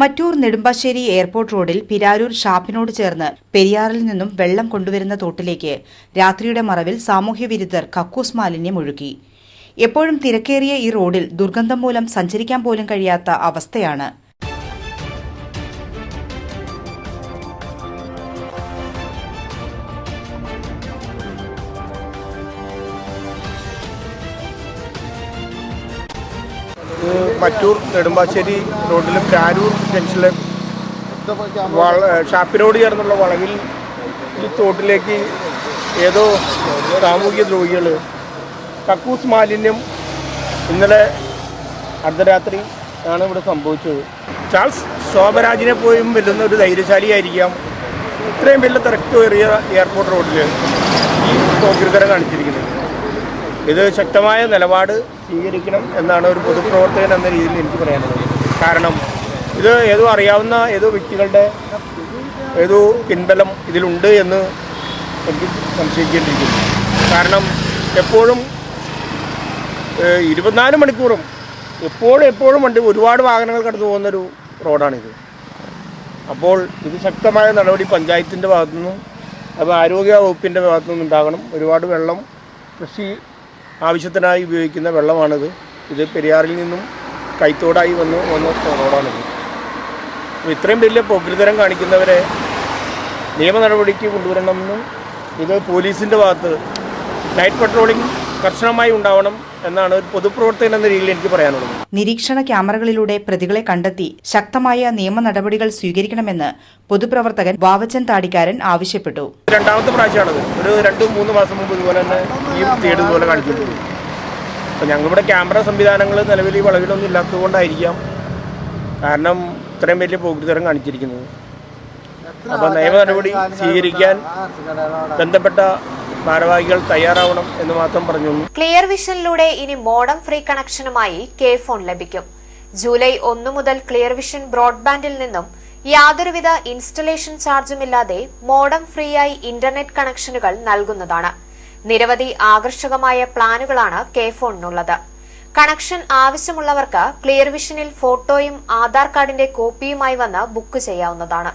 Mattoor Nedumbassery airport റോഡിൽ പിരാരൂർ ഷാപ്പിനോട് ചേർന്ന് പെരിയാറിൽ നിന്നും വെള്ളം കൊണ്ടുവരുന്ന തോട്ടിലേക്ക് രാത്രിയുടെ മറവിൽ സാമൂഹ്യവിരുദ്ധർ കക്കൂസ് മാലിന്യം ഒഴുക്കി. എപ്പോഴും തിരക്കേറിയ ഈ റോഡിൽ ദുർഗന്ധം മൂലം സഞ്ചരിക്കാൻ പോലും കഴിയാത്ത അവസ്ഥയാണ്. മറ്റൂർ നെടുമ്പാശ്ശേരി റോഡിലും രാരൂർ ജംഗ്ഷനിലെ വള ഷാപ്പിനോട് ചേർന്നുള്ള വളവിൽ ഈ തോട്ടിലേക്ക് ഏതോ സാമൂഹ്യ ദ്രോഹികൾ കക്കൂസ് മാലിന്യം ഇന്നലെ അർദ്ധരാത്രി ആണ് ഇവിടെ സംഭവിച്ചത്. ചാൾസ് ശോഭരാജിനെ പോയും വെല്ലുന്ന ഒരു ധൈര്യശാലിയായിരിക്കാം. ഇത്രയും വലിയ തിരക്കേറിയ എയർപോർട്ട് റോഡിൽ ഈ പോക്കിരിത്തരം കാണിച്ചിരിക്കുന്നത്. ഇത് ശക്തമായ നിലപാട് സ്വീകരിക്കണം എന്നാണ് ഒരു പൊതുപ്രവർത്തകൻ എന്ന രീതിയിൽ എനിക്ക് പറയാനുള്ളത്. കാരണം ഇത് ഏതോ അറിയാവുന്ന ഏതോ വ്യക്തികളുടെ ഏതോ പിൻബലം ഇതിലുണ്ട് എന്ന് എനിക്ക് സംശയിക്കേണ്ടിയിരിക്കുന്നു. കാരണം എപ്പോഴും ഇരുപത്തിനാല് മണിക്കൂറും എപ്പോഴും എപ്പോഴും വണ്ടി ഒരുപാട് വാഹനങ്ങൾ കടന്നു പോകുന്നൊരു റോഡാണിത്. അപ്പോൾ ഇത് ശക്തമായ നടപടി പഞ്ചായത്തിന്റെ ഭാഗത്തുനിന്നും അപ്പോൾ ആരോഗ്യ വകുപ്പിന്റെ ഭാഗത്തുനിന്നും ഉണ്ടാകണം. ഒരുപാട് വെള്ളം കൃഷി ആവശ്യത്തിനായി ഉപയോഗിക്കുന്ന വെള്ളമാണിത്. ഇത് പെരിയാറിൽ നിന്നും കൈത്തോടായി വന്ന് വന്ന റോഡാണിത്. അപ്പോൾ ഇത്രയും വലിയ പ്രകൃതരം കാണിക്കുന്നവരെ നിയമ നടപടിക്ക് കൊണ്ടുവരണമെന്നും ഇത് പോലീസിന്റെ ഭാഗത്ത് നൈറ്റ് പട്രോളിംഗ് കർശനമായി ഉണ്ടാവണം എന്നാണ് ഒരു പൊതുപ്രവർത്തകൻ എന്ന രീതിയിൽ എനിക്ക് പറയാനുള്ളത്. നിരീക്ഷണ ക്യാമറകളിലൂടെ പ്രതികളെ കണ്ടെത്തി ശക്തമായ നിയമ നടപടികൾ സ്വീകരിക്കണമെന്ന് പൊതുപ്രവർത്തകൻ വാവച്ചൻ താടിക്കാരൻ ആവശ്യപ്പെട്ടു. രണ്ടാമത്തെ പ്രാവശ്യമാണത്. ഒരു രണ്ടു മൂന്ന് മാസം മുമ്പ് ഇതുപോലെ തന്നെ ഈ തേട് ഇതുപോലെ കാണിച്ചിട്ടുണ്ട്. അപ്പോൾ ഞങ്ങളിവിടെ ക്യാമറ സംവിധാനങ്ങൾ നിലവിൽ ഈ വളവിലൊന്നും ഇല്ലാത്തതുകൊണ്ടായിരിക്കാം കാരണം ഇത്രയും വലിയ പോക്കിത്തരം കാണിച്ചിരിക്കുന്നത്. അപ്പോൾ നിയമ നടപടി സ്വീകരിക്കാൻ ബന്ധപ്പെട്ട ഭാരവാഹികൾ തയ്യാറാവണം എന്ന് മാത്രം പറഞ്ഞു ക്ലിയർ വിഷനിലൂടെ ഇനി മോഡം ഫ്രീ കണക്ഷനുമായി കെ ഫോൺ ലഭിക്കും. ജൂലൈ ഒന്ന് മുതൽ ക്ലിയർ വിഷൻ ബ്രോഡ്ബാൻഡിൽ നിന്നും യാതൊരുവിധ ഇൻസ്റ്റലേഷൻ ചാർജുമില്ലാതെ മോഡം ഫ്രീ ആയി ഇന്റർനെറ്റ് കണക്ഷനുകൾ നൽകുന്നതാണ്. നിരവധി ആകർഷകമായ പ്ലാനുകളാണ് കെ ഫോണിനുള്ളത്. കണക്ഷൻ ആവശ്യമുള്ളവർക്ക് ക്ലിയർ വിഷനിൽ ഫോട്ടോയും ആധാർ കാർഡിന്റെ കോപ്പിയുമായി വന്ന് ബുക്ക് ചെയ്യാവുന്നതാണ്.